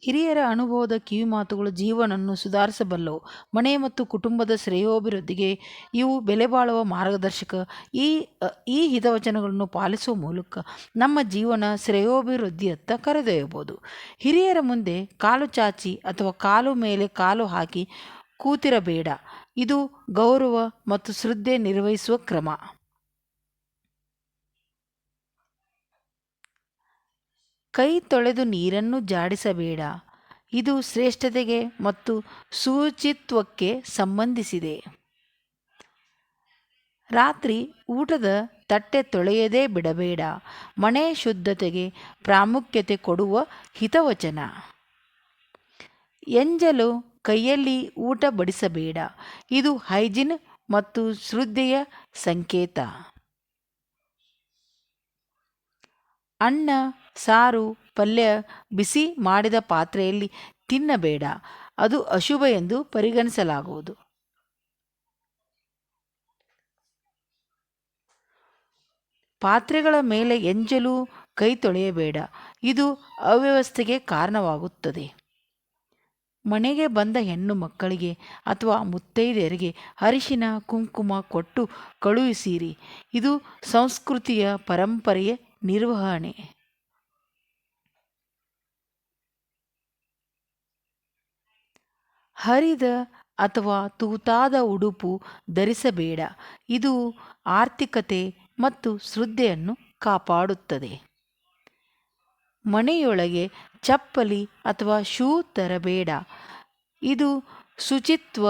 ಹಿರಿಯರ ಅನುಭವದ ಕಿವಿಮಾತುಗಳು ಜೀವನವನ್ನು ಸುಧಾರಿಸಬಲ್ಲವು. ಮನೆ ಮತ್ತು ಕುಟುಂಬದ ಶ್ರೇಯೋಭಿವೃದ್ಧಿಗೆ ಇವು ಬೆಲೆಬಾಳುವ ಮಾರ್ಗದರ್ಶಕ. ಈ ಈ ಹಿತವಚನಗಳನ್ನು ಪಾಲಿಸುವ ಮೂಲಕ ನಮ್ಮ ಜೀವನ ಶ್ರೇಯೋಭಿವೃದ್ಧಿಯತ್ತ ಕರೆದೊಯ್ಯಬಹುದು. ಹಿರಿಯರ ಮುಂದೆ ಕಾಲು ಚಾಚಿ ಅಥವಾ ಕಾಲು ಮೇಲೆ ಕಾಲು ಹಾಕಿ ಕೂತಿರಬೇಡ. ಇದು ಗೌರವ ಮತ್ತು ಶ್ರದ್ಧೆ ನಿರ್ವಹಿಸುವ ಕ್ರಮ. ಕೈ ತೊಳೆದು ನೀರನ್ನು ಜಾಡಿಸಬೇಡ. ಇದು ಶ್ರೇಷ್ಠತೆಗೆ ಮತ್ತು ಶುಚಿತ್ವಕ್ಕೆ ಸಂಬಂಧಿಸಿದೆ. ರಾತ್ರಿ ಊಟದ ತಟ್ಟೆ ತೊಳೆಯದೇ ಬಿಡಬೇಡ. ಮನೆ ಶುದ್ಧತೆಗೆ ಪ್ರಾಮುಖ್ಯತೆ ಕೊಡುವ ಹಿತವಚನ. ಎಂಜಲು ಕೈಯಲ್ಲಿ ಊಟ ಬಡಿಸಬೇಡ. ಇದು ಹೈಜಿನ್ ಮತ್ತು ಶ್ರದ್ಧೆಯ ಸಂಕೇತ. ಅನ್ನ ಸಾರು, ಪಲ್ಯ, ಬಿಸಿ ಮಾಡಿದ ಪಾತ್ರೆಯಲ್ಲಿ ತಿನ್ನಬೇಡ. ಅದು ಅಶುಭ ಎಂದು ಪರಿಗಣಿಸಲಾಗುವುದು. ಪಾತ್ರೆಗಳ ಮೇಲೆ ಎಂಜಲು ಕೈ ತೊಳೆಯಬೇಡ. ಇದು ಅವ್ಯವಸ್ಥೆಗೆ ಕಾರಣವಾಗುತ್ತದೆ. ಮನೆಗೆ ಬಂದ ಹೆಣ್ಣು ಮಕ್ಕಳಿಗೆ ಅಥವಾ ಮುತ್ತೈದೆಯರಿಗೆ ಅರಿಶಿನ, ಕುಂಕುಮ ಕೊಟ್ಟು ಕಳುಹಿಸಿರಿ. ಇದು ಸಂಸ್ಕೃತಿಯ ಪರಂಪರೆಯ ನಿರ್ವಹಣೆ. ಹರಿದ ಅಥವಾ ತೂತಾದ ಉಡುಪು ಧರಿಸಬೇಡ. ಇದು ಆರ್ಥಿಕತೆ ಮತ್ತು ಶ್ರದ್ಧೆಯನ್ನು ಕಾಪಾಡುತ್ತದೆ. ಮನೆಯೊಳಗೆ ಚಪ್ಪಲಿ ಅಥವಾ ಶೂ ತರಬೇಡ. ಇದು ಶುಚಿತ್ವ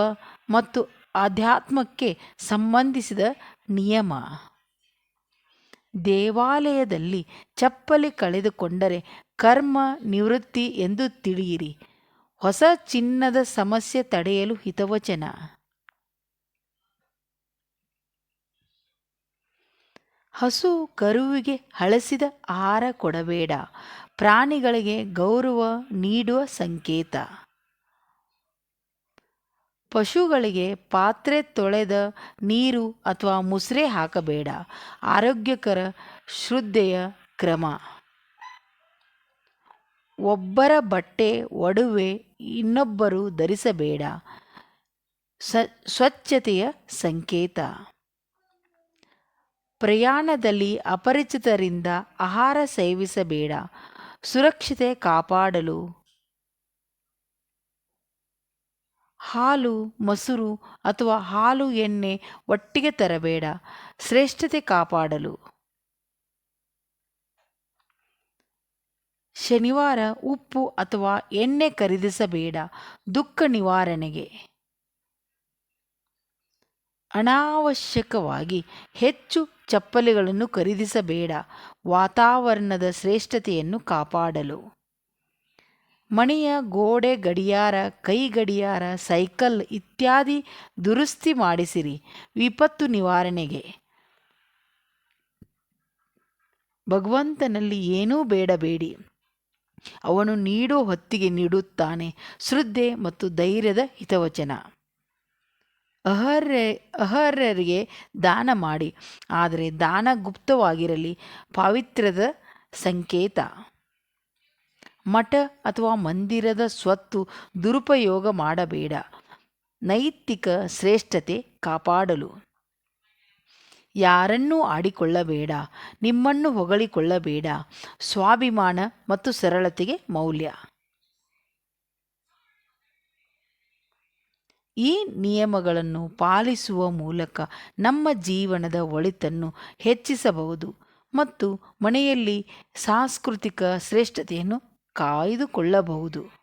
ಮತ್ತು ಆಧ್ಯಾತ್ಮಕ್ಕೆ ಸಂಬಂಧಿಸಿದ ನಿಯಮ. ದೇವಾಲಯದಲ್ಲಿ ಚಪ್ಪಲಿ ಕಳೆದುಕೊಂಡರೆ ಕರ್ಮ ನಿವೃತ್ತಿ ಎಂದು ತಿಳಿಯಿರಿ. ಹೊಸ ಚಿನ್ನದ ಸಮಸ್ಯೆ ತಡೆಯಲು ಹಿತವಚನ. ಹಸು ಕರುವಿಗೆ ಹಳಸಿದ ಆಹಾರ ಕೊಡಬೇಡ. ಪ್ರಾಣಿಗಳಿಗೆ ಗೌರವ ನೀಡುವ ಸಂಕೇತ. ಪಶುಗಳಿಗೆ ಪಾತ್ರೆ ತೊಳೆದ ನೀರು ಅಥವಾ ಮುಸ್ರೆ ಹಾಕಬೇಡ. ಆರೋಗ್ಯಕರ ಶ್ರದ್ಧೆಯ ಕ್ರಮ. ಒಬ್ಬರ ಬಟ್ಟೆ ಒಡವೆ ಇನ್ನೊಬ್ಬರು ಧರಿಸಬೇಡ. ಸ, ಸ್ವಚ್ಛತೆಯ ಸಂಕೇತ. ಪ್ರಯಾಣದಲ್ಲಿ ಅಪರಿಚಿತರಿಂದ ಆಹಾರ ಸೇವಿಸಬೇಡ. ಸುರಕ್ಷತೆ ಕಾಪಾಡಲು. ಹಾಲು, ಮೊಸರು ಅಥವಾ ಹಾಲು ಎಣ್ಣೆ ಒಟ್ಟಿಗೆ ತರಬೇಡ. ಶ್ರೇಷ್ಠತೆ ಕಾಪಾಡಲು. ಶನಿವಾರ ಉಪ್ಪು ಅಥವಾ ಎಣ್ಣೆ ಖರೀದಿಸಬೇಡ. ದುಃಖ ನಿವಾರಣೆಗೆ. ಅನಾವಶ್ಯಕವಾಗಿ ಹೆಚ್ಚು ಚಪ್ಪಲಿಗಳನ್ನು ಖರೀದಿಸಬೇಡ. ವಾತಾವರಣದ ಶ್ರೇಷ್ಠತೆಯನ್ನು ಕಾಪಾಡಲು. ಮನೆಯ ಗೋಡೆ ಗಡಿಯಾರ, ಕೈ ಗಡಿಯಾರ, ಸೈಕಲ್ ಇತ್ಯಾದಿ ದುರಸ್ತಿ ಮಾಡಿಸಿರಿ. ವಿಪತ್ತು ನಿವಾರಣೆಗೆ. ಭಗವಂತನಲ್ಲಿ ಏನೂ ಬೇಡಬೇಡಿ. ಅವನು ನೀಡೋ ಹೊತ್ತಿಗೆ ನೀಡುತ್ತಾನೆ. ಶ್ರದ್ಧೆ ಮತ್ತು ಧೈರ್ಯದ ಹಿತವಚನ. ಅಹರ್ಯ ಅಹರ್ಯರಿಗೆ ದಾನ ಮಾಡಿ, ಆದರೆ ದಾನ ಗುಪ್ತವಾಗಿರಲಿ, ಪಾವಿತ್ರ್ಯದ ಸಂಕೇತ. ಮಠ ಅಥವಾ ಮಂದಿರದ ಸ್ವತ್ತು ದುರುಪಯೋಗ ಮಾಡಬೇಡ. ನೈತಿಕ ಶ್ರೇಷ್ಠತೆ ಕಾಪಾಡಲು. ಯಾರನ್ನೂ ಆಡಿಕೊಳ್ಳಬೇಡ, ನಿಮ್ಮನ್ನು ಹೊಗಳಿಕೊಳ್ಳಬೇಡ. ಸ್ವಾಭಿಮಾನ ಮತ್ತು ಸರಳತೆಗೆ ಮೌಲ್ಯ. ಈ ನಿಯಮಗಳನ್ನು ಪಾಲಿಸುವ ಮೂಲಕ ನಮ್ಮ ಜೀವನದ ಒಳಿತನ್ನು ಹೆಚ್ಚಿಸಬಹುದು ಮತ್ತು ಮನೆಯಲ್ಲಿ ಸಾಂಸ್ಕೃತಿಕ ಶ್ರೇಷ್ಠತೆಯನ್ನು ಕಾಯ್ದುಕೊಳ್ಳಬಹುದು.